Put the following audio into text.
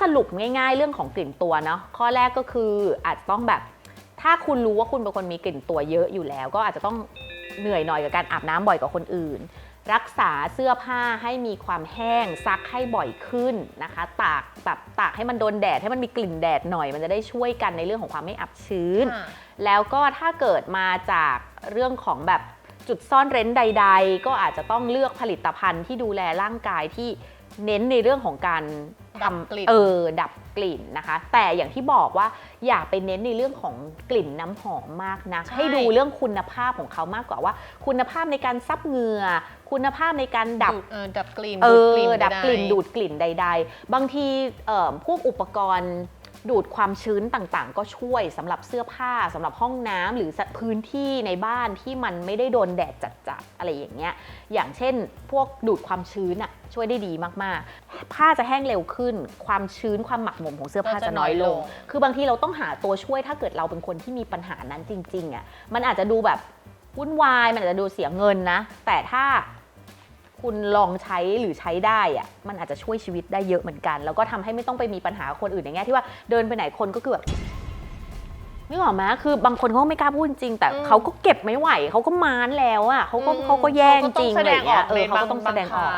สรุปง่าย ๆ เรื่องของกลิ่นตัวเนาะข้อแรกก็คืออาจจะต้องแบบ ถ้าคุณรู้ว่าคุณเป็นคนมีกลิ่นตัวเยอะอยู่แล้ว ก็อาจจะต้องเหนื่อยหน่อยกับการอาบน้ำบ่อยกว่าคนอื่น รักษาเสื้อผ้าให้มีความแห้งซักให้บ่อยขึ้นนะคะ ตากแบบตากให้มันโดนแดดให้มันมีกลิ่นแดดหน่อย มันจะได้ช่วยกันในเรื่องของความไม่อับชื้นค่ะแล้วก็ถ้าเกิดมาจากเรื่องของแบบ จุดซ่อนเร้นใด ๆ ก็อาจจะต้องเลือกผลิตภัณฑ์ที่ดูแลร่างกายที่เน้นในเรื่องของการดับทำกลิ่นเออดับกลิ่นนะคะ แต่อย่างที่บอกว่าอย่าไปเน้นในเรื่องของกลิ่นน้ำหอมมากนะให้ดูเรื่องคุณภาพของเขามากกว่าว่า คุณภาพในการซับเหงื่อคุณภาพในการดับเออดับกลิ่นเอดูดอกลิ่นดับกลิ่นใๆดูดกลิ่นใด ๆ บางทีเอ่อพวกอุปกรณ์ ดูดความชื้นต่างๆ ก็ช่วยสำหรับเสื้อผ้าสำหรับห้องน้ำหรือพื้นที่ในบ้านที่มันไม่ได้โดนแดดจัดๆอะไรอย่างเงี้ยอย่างเช่น พวกดูดความชื้นอะช่วยได้ดีมากๆ ผ้าจะแห้งเร็วขึ้น ความชื้นความหมักหมมของเสื้อผ้าก็จะจะน้อยลน้อยลงงคือบางทีเราต้องหาตัวช่วยถ้าเกิดเราเป็นคนที่มีปัญหานั้นจริงๆอะมันอาจจะดูแบบวุ่นวายมันอาจจะดูเสียเงินนะ แต่ถ้า คุณลองใช้หรือใช้ได้อะมันอาจจะช่วยชีวิตได้เยอะเหมือนกัน แล้วก็ทำให้ไม่ต้องไปมีปัญหาคนอื่นในแง่ที่ว่าเดินไปไหนคนก็คือแบบนึกออกไหมคือบางคนเขาไม่กล้าพูดจริง แต่เขาก็เก็บไม่ไหวเขาก็มานแล้วอะเขาก็เขาก็แย่งจริงแสอะไรองย่างอเงี้อยกเออเขาก็ต้องแสดงออก